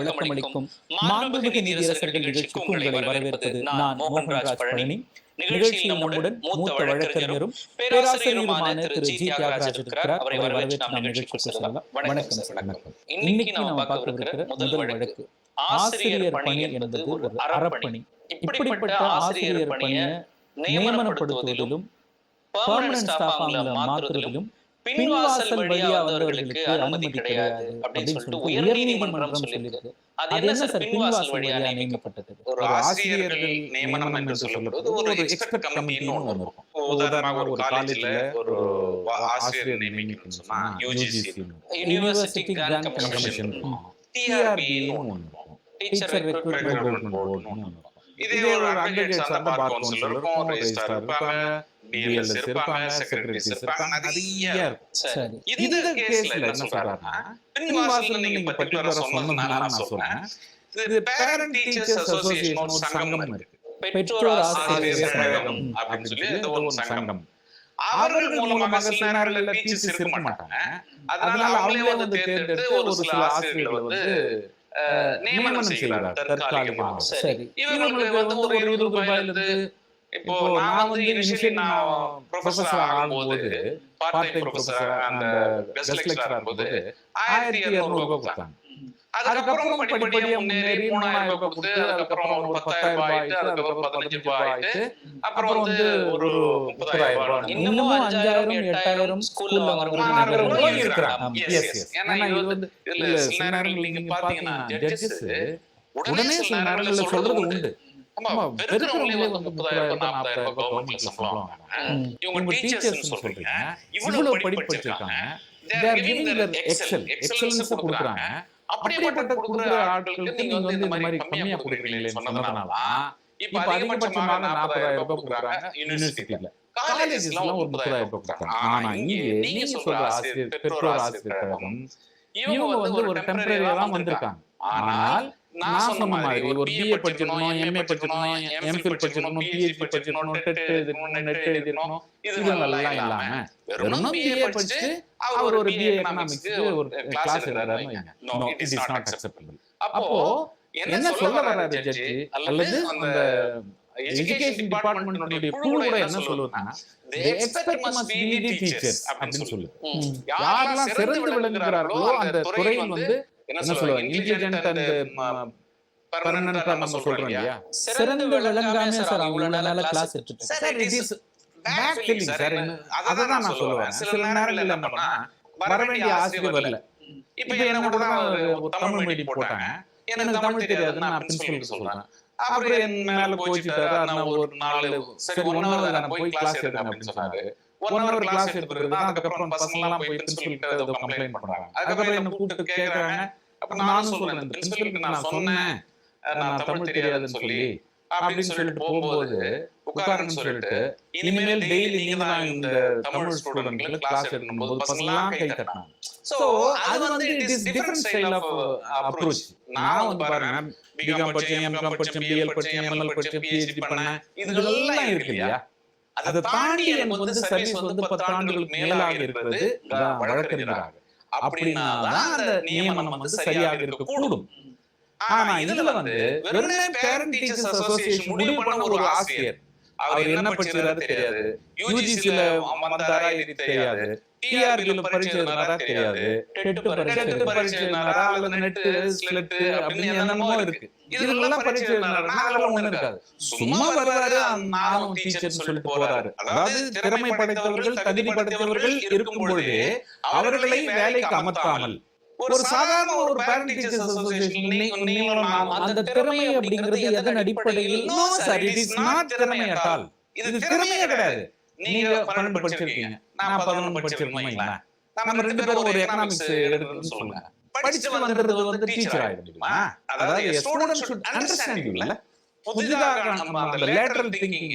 விளக்கமளிக்கும் மாண்புமிகு நீதியரசர்கள் நிகழ்ச்சிக்கு உங்களை வரவேற்பது நான் மோகன்ராஜ் பழனி. நிகழ்ச்சியில் நம்முடன் மூத்த வழக்கறிஞரும் பேராசிரியருமான திரு ஜி தியாகராஜ் இருக்கிறார். அவரை வரவேற்று நாம் நிகழ்ச்சிக்கு செல்லலாம். வணக்கம் இன்னைக்கு நாம் பார்க்கவிருக்கிற முதல் வழக்கு ஆசிரியர் பணி என்பது ஒரு அறப்பணி. இப்படிப்பட்ட ஆசிரியர் பணியை நியமனப்படுத்துவதிலும் பெர்மனன்ட் ஸ்டாஃபாங்களை மாற்றுவதிலும் பின்வாசல் வழியா வந்தவர்களுக்கு அனுமதி கிடையாது அப்படின்னு சொல்லிட்டு உயர்நீதிமன்றம் சொல்லியிருக்கு. அது என்ன சார்? பின்வாசல் வழியா நியமிக்கப்பட்டது. ஒரு ஆசிரியர்கள் நியமனம் என்று சொல்லப்படுவது ஒரு எக்ஸ்பர்ட் கமிட்டின்னு ஒண்ணு இருக்கும். உதாரணமாக ஒரு காலேஜ்ல ஒரு ஆசிரியர் நியமிக்கணும்னு சொன்னா யூஜிசி யூனிவர்சிட்டி கிராண்ட் கமிஷன் டிஆர்பின்னு டீச்சர் ரெக்ரூட்மெண்ட் போர்டுன்னு இதே ஒரு அட்வொகேட் சார்ந்த பார் கவுன்சிலர் இருக்கும். ரெஜிஸ்ட்ரார் இருப்பாங்க. டிஎல்எஸ் இருப்பாங்க. செக்ரட்டரிஸ் இருப்பாங்க. நிறைய இருக்கும். சரி. இந்த கேஸ்ல என்ன சொல்றாருன்னா பின்வாசல் நீங்க பர்டிகுலரா சொன்னதுனால நான் சொல்றேன். இது பேரண்ட் டீச்சர்ஸ் அசோசியேஷன் ஒரு சங்கம் இருக்கு. பெற்றோர் ஆசிரியர் கழகம் அப்படின்னு சொல்லி இது ஒரு சங்கம். அவர்கள் மூலமாக சில நேரங்கள்ல டீச்சர்ஸ் இருக்க மாட்டாங்க. அதனால அவங்களே வந்து தேர்ந்தெடுத்து ஒரு சில ஆசிரியர்களை வந்து நியமனம் செய்யறாங்க தற்காலிகமாக. சரி. இவங்களுக்கு வந்து ஒரு இருபது ரூபாயில இருந்து இப்போ நான் வந்து இனிஷியலி நான் ப்ரொஃபஸர் ஆகும்போது பார்ட் டைம் ப்ரொஃபஸர் அந்த கெஸ்ட் லெக்சரர் ஆகும்போது ஆயிரத்தி இருநூறு ரூபாய் கொடுத்தாங்க. அதுக்கப்புறம் படிப்படியா முன்னேறி மூணாயிரம் ரூபாய் கொடுத்து அதுக்கப்புறம் ஒரு பத்தாயிரம் ரூபாய் ஆயிட்டு அதுக்கப்புறம் பதினஞ்சு ரூபாய் ஆயிட்டு அப்புறம் வந்து ஒரு முப்பதாயிரம் ரூபாய் இன்னமும் அஞ்சாயிரம் எட்டாயிரம் ஸ்கூல்ல நிறைய இருக்கிறாங்க. ஏன்னா இது வந்து இதுல சில நேரங்கள் நீங்க பாத்தீங்கன்னா ஜட்ஜஸ் உடனே சில நேரங்கள்ல சொல்றது உண்டு. இவ்வளவு படிப்பு படிச்சிருக்காங்க. excel excellence கொடுக்குறாங்க அப்படிப்பட்ட கொடுக்குற ஆட்களுக்கு நீங்க வந்து இந்த மாதிரி கம்மியா கொடுக்குறீங்களே சொன்னதுனால இப்ப அதிகபட்சமாக நாற்பதாயிரம் ரூபாய் கொடுக்குறாங்க யூனிவர்சிட்டியில காலேஜஸ்லாம் ஒரு முப்பதாயிரம் ரூபாய் கொடுக்குறாங்க. ஆனா இங்க நீங்க சொல்ற ஆசிரியர் பெற்றோர் ஆசிரியர் கழகம் இவங்க வந்து ஒரு டெம்பரரியா தான் வந்திருக்காங்க. ஆனால் நான் சொன்ன மாதிரி ஒரு பிஏ படிச்சிருக்கணும் எம்ஏ படிச்சிருக்கணும் எம்ஃபில் படிச்சிருக்கணும் பிஹெச்டி படிச்சிருக்கணும் டெட் எழுதிருக்கணும் நெட் எழுதிருக்கணும் இதெல்லாம் இல்லாம வெறும் பிஏ படிச்சு அவர் ஒரு பிஏ எக்கனாமிக்ஸ் ஒரு class no it is not acceptable அப்போ என்ன சொல்ல வர்றாரு ஜட்ஜி அல்லது அந்த எஜுகேஷன் டிபார்ட்மெண்ட்டுடைய குழு என்ன teachers அப்படின்னு சொல்லுது. ம். யாரெல்லாம் சிறந்து விளங்குகிறார்களோ அந்த துறையில் வந்து என்ன சொல்லுவாங்க? இன்டெலிஜென்ட் பர்மனண்டா நம்ம சொல்றோம் இல்லையா? சிறந்து விளங்காம சார் அவங்களோட நல்ல கிளாஸ் எடுத்துட்டு sir it is back feeling sir அதான் நான் சொல்லுவேன். சில நேரங்கள்ல என்ன பண்ணா வர வேண்டிய ஆசிரியர் வரல இப்ப என்ன கூட ஒரு தமிழ் மீடியம் போட்டாங்க. எனக்கு தமிழ் தெரியாது. நான் பிரின்சிபலுக்கு சொல்றேன். அப்புறம் என் மேல கோச்சிட்டாரு நான் ஒரு நாலு சரி ஒன் ஹவர் நான் போய் கிளாஸ் எடுக்கிறேன் அப்படின்னு சொன்னாரு. ஒன் ஹவர் கிளாஸ் எடுத்துட்டு தான் அதுக்கப்புறம் பசங்க எல்லாம் போய் பிரின்சிபல் கம்ப்ளைண்ட் பண்றாங்க. அதுக்கப்புறம் என்ன கூப்பிட்டு கேக்குறாங்க? அப்ப நானும் சொல்றேன் இந்த பிரின்சிபலுக்கு நான் சொன்னேன். நான் தமிழ் தெரியாதுன்னு சொல்லி அப்படின்னு சொல்லிட்டு போகும்போது உட்காருன்னு சொல்லிட்டு இனிமேல் டெய்லி நீங்க தான் இந்த தமிழ் ஸ்டூடெண்ட்களுக்கு கிளாஸ் எடுக்கும்போது பசங்களாம் கை தட்டினாங்க சோ அது வந்து it is different style of approach நான் வந்து பாருங்க பிகாம் படிச்சேன் எம்காம் படிச்சேன் பிஎல் படிச்சேன் எம்எல் படிச்சேன் பிஹெச்டி பண்ணேன் இதெல்லாம் இருக்கு இல்லையா அதை தாண்டி எனக்கு வந்து சர்வீஸ் வந்து பத்து ஆண்டுகளுக்கு மேலாக இருக்கிறது. வழக்கறிஞராக. அப்படின்னா அந்த நியமனம் வந்து சரியாக இருக்கக்கூடும். ஆனா இதுல வந்து வெறுமனே பேரண்ட் டீச்சர்ஸ் அசோசியேஷன் முடிவு பண்ண ஒரு ஆசிரியர். அவர் என்ன படிச்சிருக்காரு தெரியாது. யூஜிசில வந்தாரா தெரியாது. டிஆர்பில பரீட்சை எழுதினாரா தெரியாது. டெட் டெட் பரீட்சை எழுதினாரா? அல்லது நெட் ஸ்லெட் அப்படின்னு என்னமோ இருக்கு. இதுலெல்லாம் பரீட்சை எழுதினாரா? அதெல்லாம் ஒண்ணு இருக்காது. சும்மா வருவாரு நானும் டீச்சர்னு சொல்லிட்டு போறாரு. அதாவது திறமை படைத்தவர்கள் தகுதி படைத்தவர்கள் இருக்கும் பொழுது அவர்களை வேலைக்கு அமர்த்தாமல் ஒரு சாதாரண ஒரு பேரண்ட் டீச்சர்ஸ் அசோசியேஷன் அந்த திறமை அப்படிங்கிறது எதன் அடிப்படையில்? சார் இட் இஸ் நாட் திறமை அட் ஆல் இது திறமையே கிடையாது. நீங்க பன்னெண்டு படிச்சிருக்கீங்க. நான் பதினொன்று படிச்சிருக்கோம் வைங்களேன். நம்ம ரெண்டு பேரும் ஒரு எக்கனாமிக்ஸ் எடுக்கணும்னு சொல்லுங்க. படிச்சுட்டு வந்துடுறது வந்து டீச்சர் ஆயிட முடியுமா அதாவது ஸ்டூடெண்ட் ஷுட் அண்டர்ஸ்டாண்ட் யூ இல்ல? புதிதாக நம்ம அந்த லேட்டரல் திங்கிங்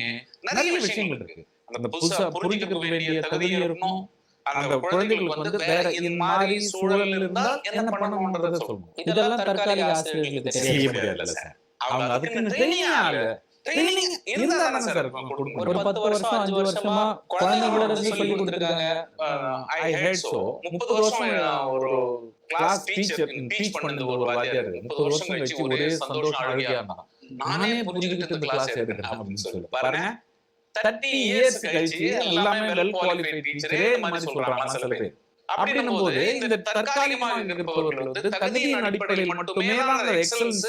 நிறைய விஷயங்கள் இருக்கு. அந்த புதுசா புரிஞ்சுக்க வேண்டிய தகுதி இருக்கணும் அந்த குழந்தைகளுக்கு வந்து வேற இந்த மாதிரி சூழல் இருந்தால் என்ன பண்ணணும்ன்றத சொல்லணும் இதெல்லாம் தற்காலிக ஆசிரியர்களுக்கு அவங்க அதுக்கு ஒரு பத்து வருஷம் அஞ்சு வருஷமா குழந்தைங்களோட இருந்து சொல்லி கொடுத்துருக்காங்க. ஐ ஹேட் சோ முப்பது வருஷம் நான் ஒரு கிளாஸ் டீச்சர் டீச் பண்ணது ஒரு வாத்தியார். முப்பது வருஷம் கழிச்சு ஒரே சந்தோஷம் அழகியா இருந்தான். நானே புரிஞ்சுக்கிட்டு இந்த கிளாஸ் எடுக்கிறேன் அப்படின்னு சொல்லி பாருங்க. தேர்ட்டி இயர்ஸ் கழிச்சு எல்லாமே வெல் குவாலிஃபைட் டீச்சரே மாதிரி சொல்றாங்க சில பேர். அப்படின்னும் போது இந்த தற்காலிகமாக இருப்பவர்கள் வந்து தகுதியின் அடிப்படையில் மட்டுமே தான் அந்த எக்ஸலன்ஸ்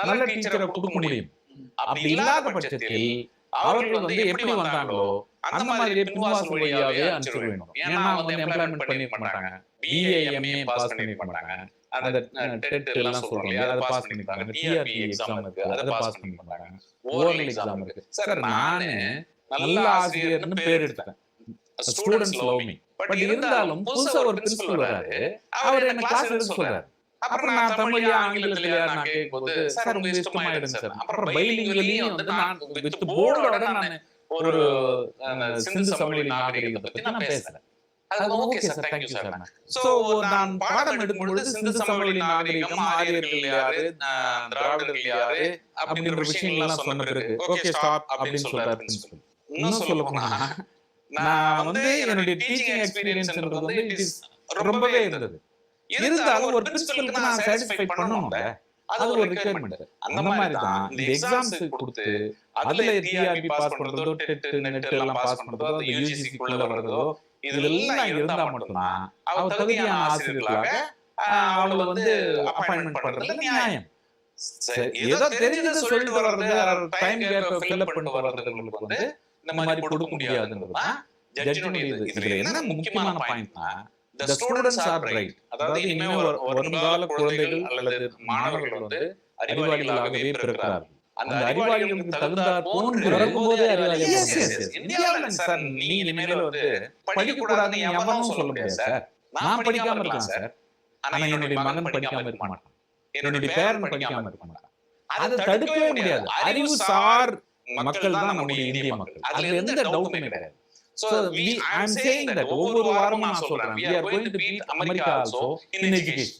நல்ல டீச்சரை கொடுக்க முடியும் அப்படி இல்லாத பட்சத்தில் அவர்கள் வந்து எப்படி வந்தாங்களோ அந்த மாதிரி பின்வாசல் வழியாவே அனுப்பிச்சு வேணும் ஏன்னா வந்து எம்ப்ளாய்மெண்ட் பண்ணிருக்க மாட்டாங்க. பிஏ எம்ஏ பாஸ் பண்ணிருக்க மாட்டாங்க. அந்த டெட் எல்லாம் சொல்றோம் இல்லையா? அதை பாஸ் பண்ணிருக்காங்க டிஆர்பி எக்ஸாம் இருக்கு. அதை பாஸ் பண்ணி மாட்டாங்க. ஓரல் எக்ஸாம் இருக்கு. சார் நானு நல்ல ஆசிரியர்னு பேர் எடுத்தேன் ஸ்டூடெண்ட்ஸ் லவ் மீ பட் இருந்தாலும் புதுசா ஒரு பிரின்சிபல் வராரு. அவர் என்ன கிளாஸ் எடுக்க சொல்றாரு? அப்புறம் நான் தமிழ்லயா ஆங்கிலத்திலயா நான் கேட்கும்போது சார் உங்க இஷ்டமா எடுங்க சார். அப்புறம் பைலிங்கலையும் வந்து நான் வித் போர்டோட நான் ஒரு சிந்து சமவெளி நாகரிகத்தை பத்தி நான் அது okay sir thank you sir. So நான். பாடம் எடுக்கும் பொழுது சிந்து சமவெளி நாகரிகம் ஆரியர்கள் யாரு? திராவிடர்கள் யாரு? அப்படின்ற விஷயங்கள்லாம் சொன்ன பிறகு ஓகே ஸ்டாப் அப்படின்னு சொல்றாரு இன்னும் சொல்ல போனா நான் வந்து என்னுடைய டீச்சிங் எக்ஸ்பீரியன்ஸ்ன்றது வந்து ரொம்பவே இருந்தது இருந்தாலும் ஒரு பிரின்சிபலுக்கு நான் சாட்டிஸ்ஃபை பண்ணணும்ல. அது ஒரு ரிக்வயர்மெண்ட் அந்த மாதிரி தான். இந்த எக்ஸாம்ஸ் கொடுத்து அதுல டிஆர்பி பாஸ் பண்றதோ டெட் நெட் எல்லாம் பாஸ் பண்றதோ யூஜிசி குள்ள வர்றதோ இதுல எல்லாம் இருந்தா மட்டும்தான். அவ தகுதியான ஆசிரியர்களாக அவங்கள வந்து அப்பாயின்மெண்ட் பண்றதுல நியாயம். ஏதோ தெரிஞ்சதை சொல்லிட்டு வர்றது டைம் கேப் ஃபில் பண்ணிட்டு வர்றதுங்களுக்கு வந்து இந்த மாதிரி கொடுக்க முடியாதுன்றதுதான் ஜட்ஜினுடைய இது இதுல என்ன முக்கியமான பாயிண்ட்னா the ஸ்டூடெண்ட்ஸ் ஆர் பிரைட் அதாவது இனிமே வரு- வருங்கால குழந்தைகள் அல்லது மாணவர்கள் வந்து அறிவாளிகளாகவே பிறக்கிறார்கள். அந்த அறிவாளிகளுக்கு தகுந்தாற் போன்று பிறக்கும் போதே அறிவாளியா Yes, yes, பிறக்கிறார்கள். yes. இந்தியாவுல சார் நீங்க இனிமேல் வந்து படிக்க கூடாதுன்னு எவனும் சொல்ல முடியாது சார். நான் படிக்காம இருக்கலாம் சார். ஆனா என்னுடைய மகன் படிக்காம இருக்க மாட்டான். என்னுடைய பேரன் படிக்காம இருக்க மாட்டான். அதை தடுக்கவே முடியாது. அறிவு சார் மக்கள் தான் நம்முடைய இந்திய மக்கள். அதுல எந்த டவுட்டுமே கிடையாது. So we, I am saying that ஒவ்வொரு வாரமும் நான் சொல்றேன். we are going to beat America also in education,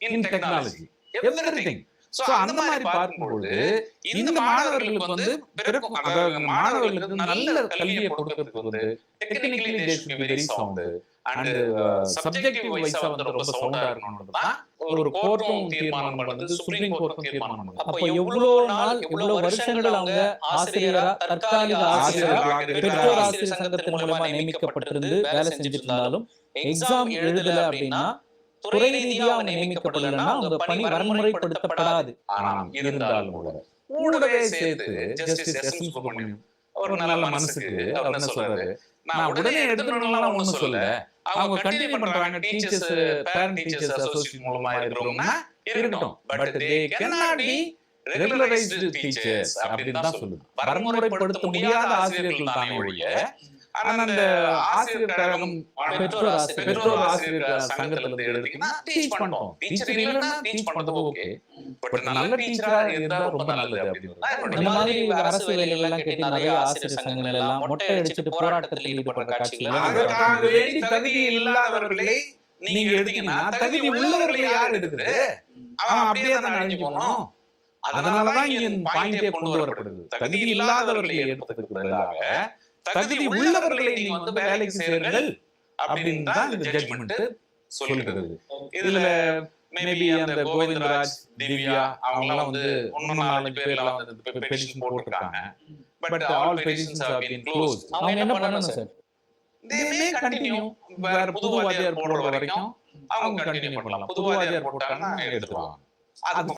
in technology, everything. So அந்த மாதிரி பார்க்கும்பொழுது இந்த மாணவர்களுக்கு வந்து பிறக்கும் அதாவது மாணவர்களுக்கு நல்ல கல்வியை கொடுக்கறதுக்கு வந்து technically very sound and subjective வைஸா வந்து ரொம்ப சவுண்டா இருக்கணும்ன்றது தான் ஒரு கோர்ட்டும் தீர்மானம் பண்ணது சுப்ரீம் கோர்ட்டும் தீர்மானம் பண்ணது அப்ப எவ்வளவு நாள் எவ்வளவு வருஷங்கள் அவங்க ஆசிரியரா தற்காலிக ஆசிரியரா பெற்றோர் ஆசிரியர் சங்கத்தின் மூலமா நியமிக்கப்பட்டிருந்து வேலை செஞ்சுட்டு இருந்தாலும் எக்ஸாம் எழுதல அப்படின்னா துறை ரீதியா அவங்க நியமிக்கப்படலைன்னா அவங்க பணி வரமுறைப்படுத்தப்படாது ஆனால் இருந்தாலும் கூட. கூடவே சேர்த்து ஜஸ்டிஸ் எஸ் எம் சுப்பிரமணியம் ஒரு நல்ல மனசுக்கு அவர் என்ன சொல்றாரு. நான் உடனே எடுத்துடணும்லாம் ஒண்ணும் சொல்ல அவங்க கண்டினியூ பண்றாங்க. டீச்சர்ஸ் பேரண்ட் டீச்சர்ஸ் அசோசியேஷன் மூலமா இருக்கிறவங்கன்னா இருக்கட்டும். But they cannot be regularised teachers அப்படின்னு தான் சொல்லுது. வரமுறைப்படுத்த முடியாத ஆசிரியர்கள் தானே ஒழிய ஆனா அந்த ஆசிரியர் கழகம் பெற்றோர் ஆசிரியர். பெற்றோர் ஆசிரியர் சங்கத்துல இருந்து எடுத்தீங்கன்னா டீச் பண்ணோம். டீச்சர் இல்லைன்னா டீச் பண்றது ஓகே பட் நல்ல டீச்சரா இருந்தா ரொம்ப நல்லது அப்படின்னு இந்த மாதிரி அரசு வேலைகள் எல்லாம் கேட்டு நிறைய ஆசிரியர் சங்கங்கள் எல்லாம் மொட்டை அடிச்சுட்டு போராட்டத்தில் ஈடுபடுற காட்சிகள் அதற்காக வேண்டி தகுதி இல்லாதவர்களை நீங்க எடுத்தீங்கன்னா தகுதி உள்ளவர்களை யார் எடுக்குது? அப்படியே தான் அழிஞ்சு போனோம் அதனாலதான் இங்க பாயிண்டே கொண்டு வரப்படுது. தகுதி இல்லாதவர்களை எடுத்ததுக்கு பதிலாக தகுதி உள்ளவர்களை நீங்க வந்து வேலைக்கு சேருங்கள் அப்படின்னு தான் இந்த ஜட்ஜ்மெண்ட் சொல்லுகிறது இதுல மேபி அந்த கோவிந்தராஜ் திவ்யா அவங்க எல்லாம் வந்து ஒன்னு நாலஞ்சு பேர்லாம் வந்து பெட்டிஷன் போட்டிருக்காங்க. But all petitions have been close அவங்க என்ன பண்ணணும் சார்? may continue. வேற புது வாத்தியார் போடுற வரைக்கும் அவங்க கண்டினியூ பண்ணலாம். புது வாத்தியார் போட்டாங்கன்னா எடுத்துருவாங்க அது